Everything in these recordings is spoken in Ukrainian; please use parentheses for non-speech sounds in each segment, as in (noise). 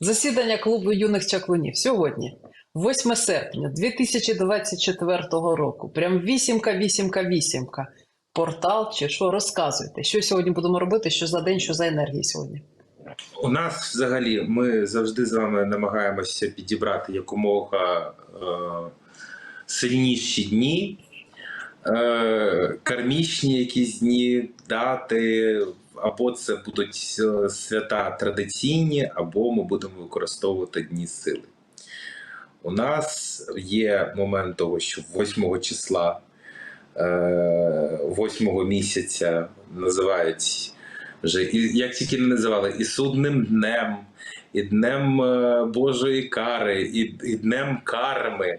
Засідання клубу юних чаклунів сьогодні, 8 серпня 2024 року. Прям вісімка, вісімка, вісімка. Портал чи що розказуйте, що сьогодні будемо робити, що за день, що за енергії сьогодні. У нас взагалі ми завжди з вами намагаємося підібрати якомога е, сильніші дні, е, кармічні якісь дні, дати, або це будуть е, свята традиційні, або ми будемо використовувати дні сили. У нас є момент того, що 8 числа, е, 8 місяця називають вже як тільки не називали, і судним днем, і днем е, Божої кари, і, і днем карми,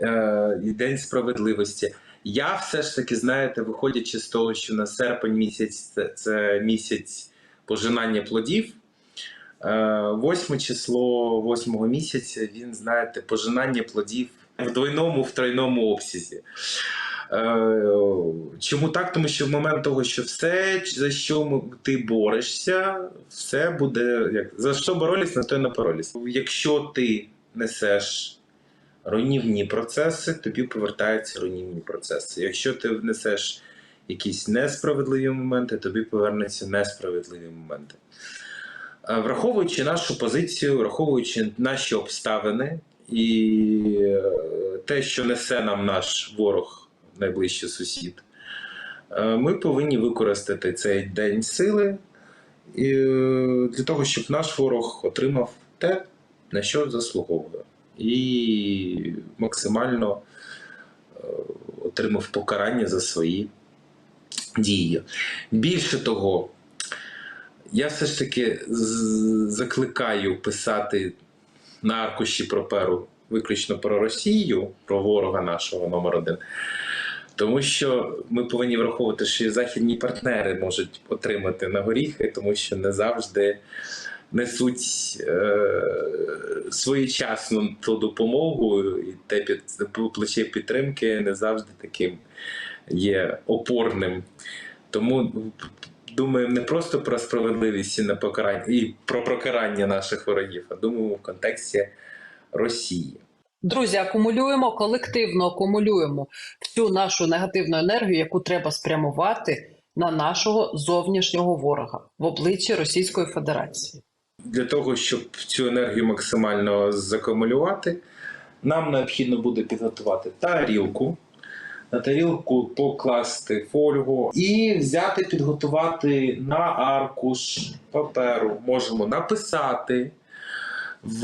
е, і День справедливості. Я все ж таки, знаєте, виходячи з того, що на серпень місяць це, це місяць пожинання плодів. е, Восьме число восьмого місяця він, знаєте, пожинання плодів в двойному, в тройному обсязі. Е, Чому так? Тому що в момент того, що все, за що ти борешся, все буде як за що боролись, на то й напоролись. Якщо ти несеш руйнівні процеси, тобі повертаються руйнівні процеси. Якщо ти внесеш якісь несправедливі моменти, тобі повернуться несправедливі моменти. Враховуючи нашу позицію, враховуючи наші обставини і е, те, що несе нам наш ворог, найближчий сусід, е, ми повинні використати цей день сили е, для того, щоб наш ворог отримав те, на що заслуговує, і максимально е, отримав покарання за свої дії. Більше того, я все ж таки закликаю писати на аркуші паперу виключно про Росію, про ворога нашого номер один. Тому що ми повинні враховувати, що західні партнери можуть отримати на горіхи, тому що не завжди несуть е, своєчасну ту допомогу, і те під плече підтримки не завжди таким є опорним. Тому думаємо не просто про справедливість і на покарання і про покарання наших ворогів, а думаємо в контексті Росії. Друзі, акумулюємо, колективно акумулюємо всю нашу негативну енергію, яку треба спрямувати на нашого зовнішнього ворога в обличчі Російської Федерації. Для того, щоб цю енергію максимально закумулювати, нам необхідно буде підготувати тарілку. На тарілку покласти фольгу і взяти, підготувати на аркуш паперу. Можемо написати в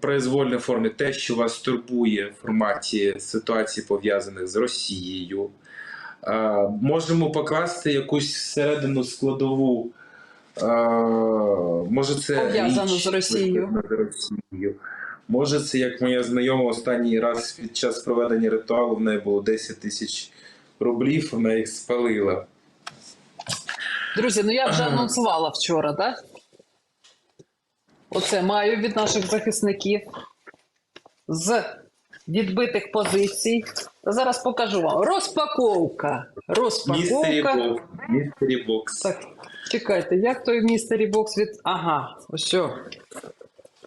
произвольній формі те, що вас турбує в форматі ситуацій, пов'язаних з Росією. Е, Можемо покласти якусь всередину складову. Може, це Пов'язану річ, з Росією. Може, це як моя знайома останній раз під час проведення ритуалу в неї було 10 тисяч рублів, вона їх спалила. Друзі, ну я вже анонсувала вчора, так? Оце маю від наших захисників з відбитих позицій. Зараз покажу вам. Розпаковка. Містері Розпаковка. бокс. Містері бокс. Так, чекайте, як той містері бокс від. Ага, ось.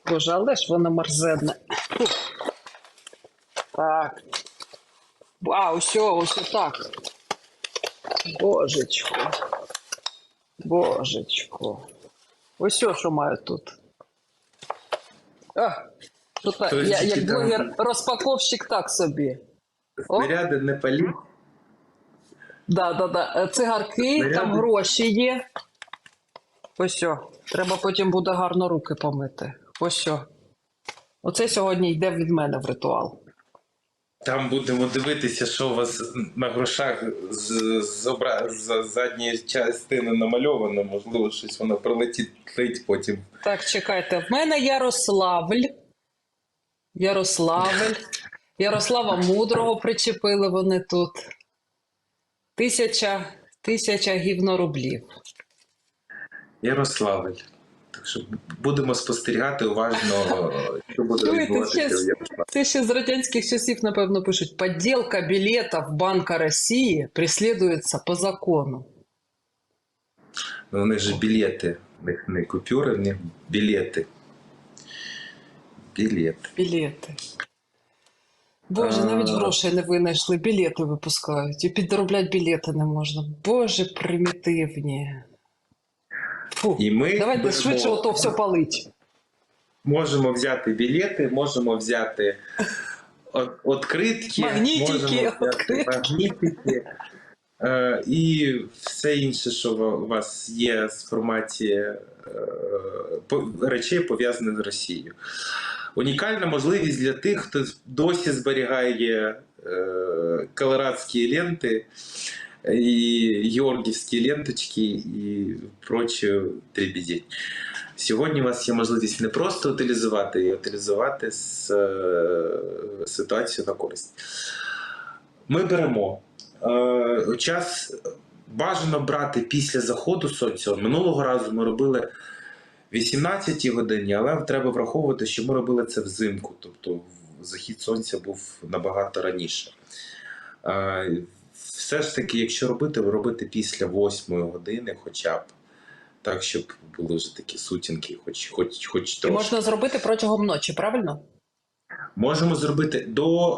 Боже, але ж воно мерзедне. Так. А, ось, ось так. Божечко. Божечко. Ось що маю тут. А, що так, я, як блогер розпаковщик так собі. Снаряди не паліть. Да, да, да. Цигарки, Заряди. там гроші є. Ось о. Треба потім буде гарно руки помити. Ось о. Оце сьогодні йде від мене в ритуал. Там будемо дивитися, що у вас на грошах з, з, обра... з задньої частини намальовано. Можливо, щось воно прилетить потім. Так, чекайте, в мене Ярославль. Ярославль. Ярослава Мудрого причепили вони тут. Тисяча, тисяча гівнорублів. Ярославль. Так що будемо спостерігати уважно, (laughs) що буде відбуватися в Ярославлі. Це ще з радянських часів, напевно, пишуть: подделка билетов Банка Росії преследується по закону. Ну, У них же білети, у них не купюри, у них білети. Білет. Білети. Боже, навіть грошей не винайшли, білети випускають. І підроблять білети не можна. Боже, примітивні. Фу. І ми Давайте беремо- швидше ото все палить. можемо взяти білети, можемо взяти откритки, Магнітики, можемо взяти магнітики. Е, і все інше, що у вас є з форматі е, речей, пов'язаних з Росією. Унікальна можливість для тих, хто досі зберігає е, колорадські ленти і георгівські ленточки і прочу дрібідень. Сьогодні у вас є можливість не просто утилізувати, і утилізувати з, е, ситуацію на користь. Ми беремо е, час бажано брати після заходу сонця. Минулого разу ми робили 18 годині, але треба враховувати, що ми робили це взимку, тобто захід сонця був набагато раніше. Все ж таки, якщо робити, робити після 8 години, хоча б так, щоб були вже такі сутінки, хоч, хоч, хоч І можна зробити протягом ночі, правильно? Можемо зробити до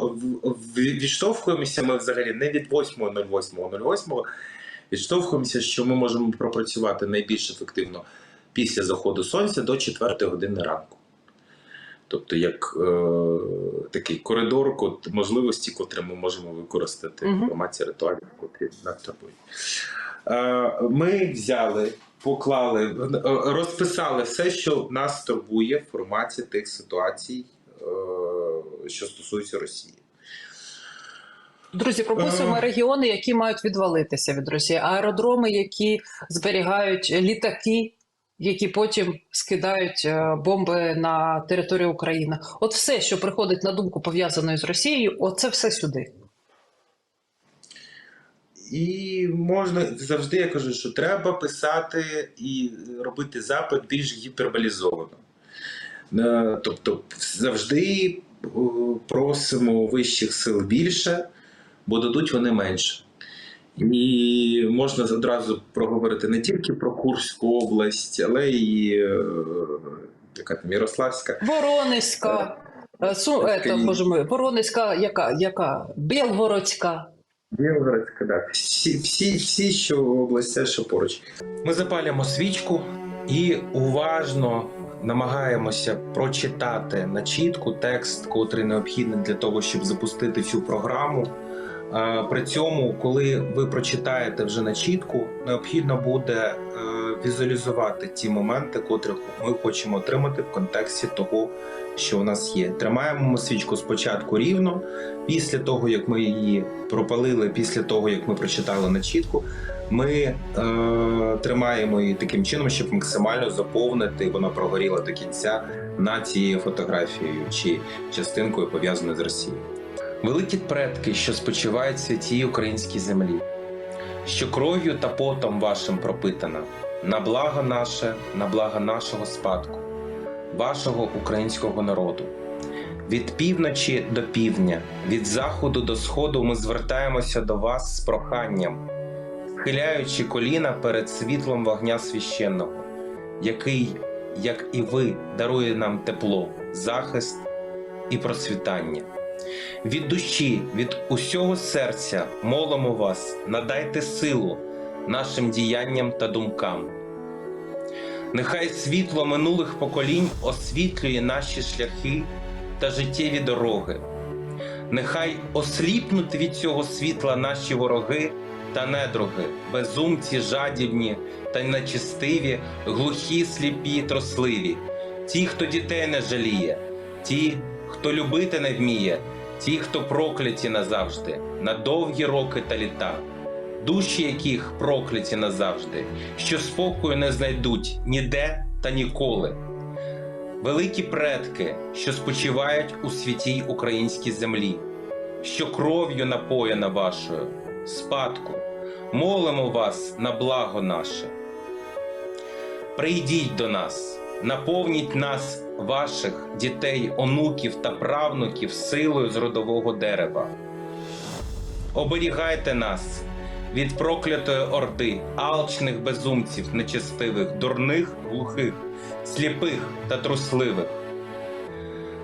відштовхуємося ми взагалі не від 8.08.08, відштовхуємося, що ми можемо пропрацювати найбільш ефективно після заходу сонця до 4 години ранку. Тобто, як е, такий коридор кот, можливості, котрі ми можемо використати в форматі ритуалів, котрі нас турбують. Е, ми взяли, поклали, розписали все, що нас турбує в форматі тих ситуацій, е, що стосуються Росії. Друзі, прописуємо Е. регіони, які мають відвалитися від Росії, аеродроми, які зберігають літаки, які потім скидають е, бомби на територію України. От все, що приходить на думку пов'язаною з Росією, оце все сюди. І можна завжди я кажу, що треба писати і робити запит більш гіперболізовано. Е, Тобто завжди е, просимо вищих сил більше, бо дадуть вони менше. І можна одразу проговорити не тільки про Курську область, але і е, яка там Ярославська. Воронезька, е, Су, Так, ето, боже мой, Воронезька, яка, яка? Білгородська. Білгородська, да. Всі, всі, всі, що в областях, що поруч. Ми запалюємо свічку і уважно намагаємося прочитати на чітку текст, котрий необхідний для того, щоб запустити цю програму. При цьому, коли ви прочитаєте вже на чітку, необхідно буде е, візуалізувати ті моменти, котрих ми хочемо отримати в контексті того, що у нас є. Тримаємо ми свічку спочатку рівно, після того, як ми її пропалили, після того, як ми прочитали на чітку, ми е, тримаємо її таким чином, щоб максимально заповнити, вона прогоріла до кінця над цією фотографією чи частинкою пов'язаною з Росією. Великі предки, що спочивають в святій українській землі, що кров'ю та потом вашим пропитана, на благо наше, на благо нашого спадку, вашого українського народу. Від півночі до півдня, від заходу до сходу ми звертаємося до вас з проханням, схиляючи коліна перед світлом вогня священного, який, як і ви, дарує нам тепло, захист і процвітання. Від душі, від усього серця молимо вас, надайте силу нашим діянням та думкам. Нехай світло минулих поколінь освітлює наші шляхи та життєві дороги. Нехай осліпнуть від цього світла наші вороги та недруги, безумці, жадібні та нечистиві, глухі, сліпі, тросливі, ті, хто дітей не жаліє, ті, хто любити не вміє, ті, хто прокляті назавжди, на довгі роки та літа, душі яких прокляті назавжди, що спокою не знайдуть ніде та ніколи. Великі предки, що спочивають у святій українській землі, що кров'ю напоєна вашою, спадку, молимо вас на благо наше. Прийдіть до нас, наповніть нас, ваших дітей, онуків та правнуків силою з родового дерева. Оберігайте нас від проклятої орди, алчних безумців, нечестивих, дурних, глухих, сліпих та трусливих.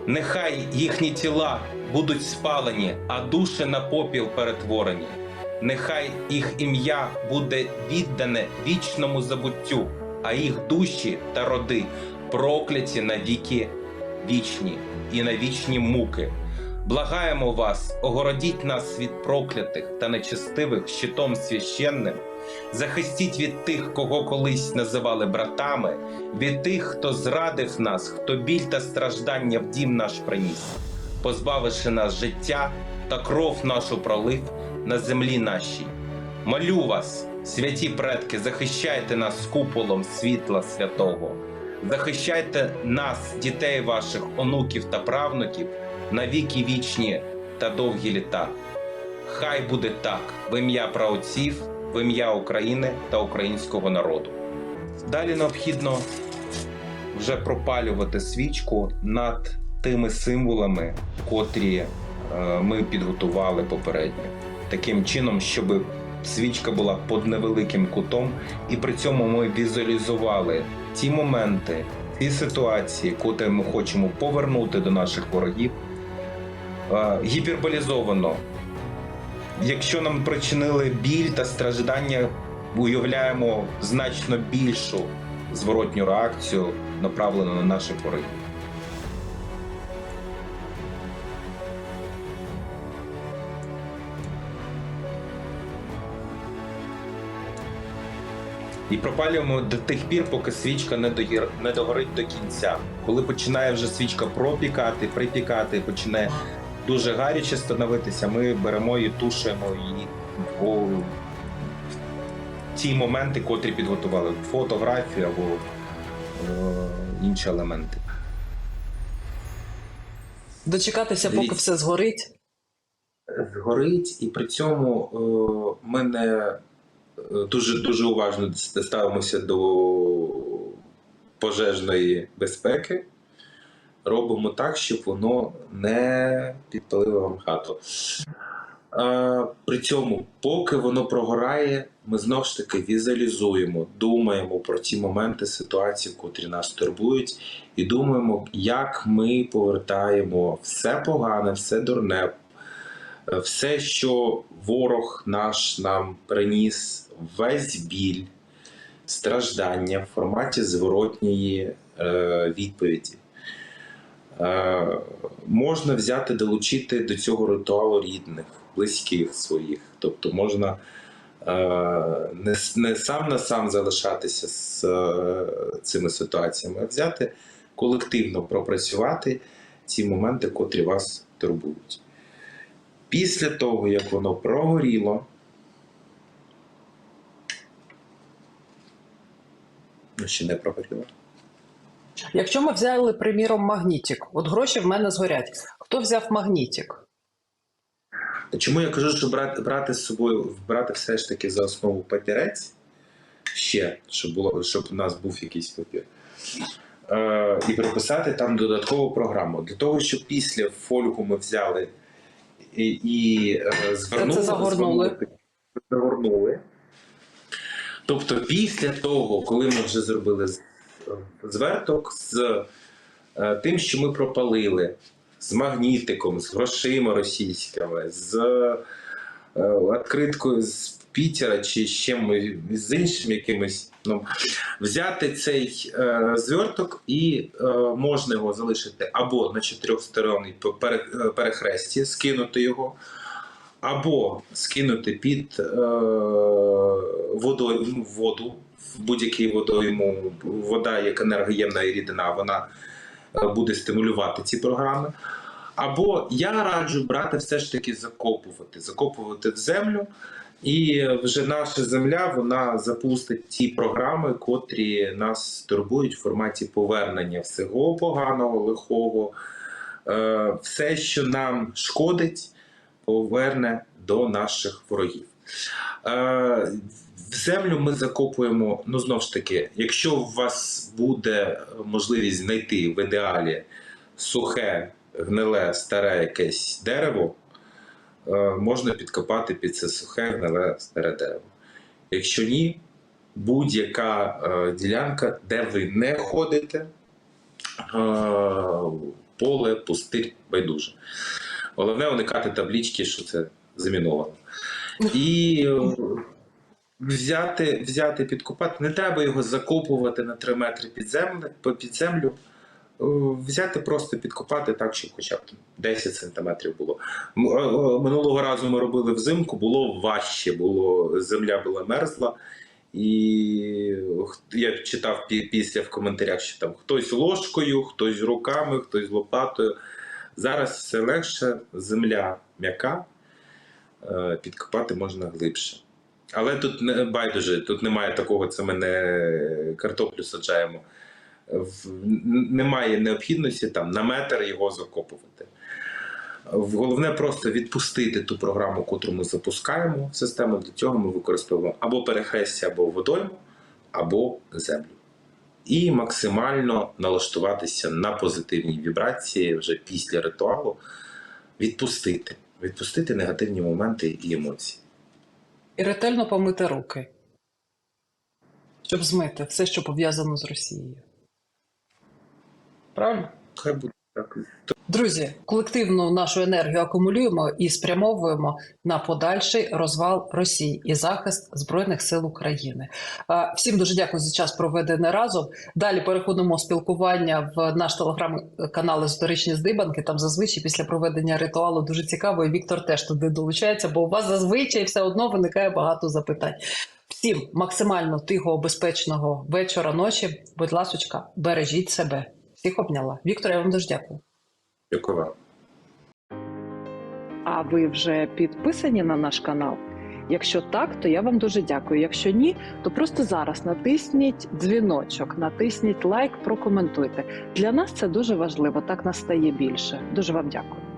Нехай їхні тіла будуть спалені, а душі на попіл перетворені. Нехай їх ім'я буде віддане вічному забуттю, а їх душі та роди прокляті на віки вічні і на вічні муки. Благаємо вас, огородіть нас від проклятих та нечестивих щитом священним, захистіть від тих, кого колись називали братами, від тих, хто зрадив нас, хто біль та страждання в дім наш приніс, позбавивши нас життя та кров нашу пролив на землі нашій. Молю вас, святі предки, захищайте нас куполом світла святого, захищайте нас, дітей ваших, онуків та правнуків, на віки вічні та довгі літа. Хай буде так в ім'я праотців, в ім'я України та українського народу. Далі необхідно вже пропалювати свічку над тими символами, котрі е, ми підготували попередньо. Таким чином, щоб свічка була під невеликим кутом, і при цьому ми візуалізували ті моменти, ті ситуації, котрі ми хочемо повернути до наших ворогів, е, гіперболізовано. Якщо нам причинили біль та страждання, уявляємо значно більшу зворотню реакцію, направлену на наших ворогів. І пропалюємо до тих пір, поки свічка не, догір... не догорить до кінця. Коли починає вже свічка пропікати, припікати, починає дуже гаряче становитися, ми беремо і тушуємо її в ті моменти, котрі підготували фотографію або е, інші елементи. Дочекатися, поки все згорить. Згорить, і при цьому е, ми не дуже дуже уважно ставимося до пожежної безпеки. Робимо так, щоб воно не підпалило вам хату. При цьому, поки воно прогорає, ми знову ж таки візуалізуємо, думаємо про ті моменти ситуації, котрі нас турбують, і думаємо, як ми повертаємо все погане, все дурне, все, що ворог наш нам приніс, весь біль, страждання в форматі зворотньої е, відповіді. Е, можна взяти, долучити до цього ритуалу рідних, близьких своїх. Тобто можна е, не, не сам на сам залишатися з е, цими ситуаціями, а взяти колективно пропрацювати ці моменти, котрі вас турбують. Після того, як воно прогоріло, ну, ще не прогоріло. Якщо ми взяли, приміром, магнітик, от гроші в мене згорять. Хто взяв магнітик? Чому я кажу, що брати, брати з собою, брати все ж таки за основу папірець ще, щоб було, щоб у нас був якийсь папір. Е, і переписати там додаткову програму. Для того, щоб після фольгу ми взяли і, і звернули. Це загорнули. звернули, загорнули. Тобто, після того, коли ми вже зробили зверток з е, тим, що ми пропалили, з магнітиком, з грошима російськими, з е, відкриткою з Пітера чи чим з іншим якимось. Ну, взяти цей е, зверток і е, можна його залишити або на чотирьохсторонній е, перехресті, скинути його, або скинути під е, водою, воду, в будь-який водойму. Вода як енергоємна і рідина, вона е, буде стимулювати ці програми. Або я раджу брати все ж таки закопувати, закопувати в землю, і вже наша земля вона запустить ті програми, котрі нас турбують в форматі повернення всього поганого, лихого, Е, все, що нам шкодить, поверне до наших ворогів. Е, В землю ми закопуємо, ну знову ж таки, якщо у вас буде можливість знайти в ідеалі сухе, гниле, старе якесь дерево, можна підкопати під це сухе, гниле, старе дерево. Якщо ні, будь-яка е, ділянка, де ви не ходите, е, поле, пустир, байдуже. Головне уникати таблічки, що це заміновано. І е, взяти, взяти, підкопати. Не треба його закопувати на 3 метри під землю. Е, Взяти просто підкопати так, щоб хоча б 10 сантиметрів було. Е, е, Минулого разу ми робили взимку, було важче, було, земля була мерзла. І я читав після в коментарях, що там хтось ложкою, хтось руками, хтось лопатою. Зараз все легше, земля м'яка, підкопати можна глибше. Але тут не байдуже, тут немає такого, це ми не картоплю саджаємо. Немає необхідності там на метр його закопувати. Головне просто відпустити ту програму, яку ми запускаємо в систему. Для цього ми використовуємо або перехрестя, або водойму, або землю. І максимально налаштуватися на позитивні вібрації вже після ритуалу, відпустити, відпустити негативні моменти і емоції. І ретельно помити руки, щоб змити все, що пов'язано з Росією. Правильно? Хай буде так. Друзі, колективну нашу енергію акумулюємо і спрямовуємо на подальший розвал Росії і захист Збройних сил України. Всім дуже дякую за час проведений разом. Далі переходимо спілкування в наш телеграм-канал «Езотеричні здибанки». Там зазвичай після проведення ритуалу дуже цікаво, і Віктор теж туди долучається, бо у вас зазвичай все одно виникає багато запитань. Всім максимально тихого, безпечного вечора, ночі. Будь ласочка, бережіть себе. Всіх обняла. Віктор, я вам дуже дякую. Дякую вам. А ви вже підписані на наш канал? Якщо так, то я вам дуже дякую. Якщо ні, то просто зараз натисніть дзвіночок, натисніть лайк, прокоментуйте. Для нас це дуже важливо. Так нас стає більше. Дуже вам дякую.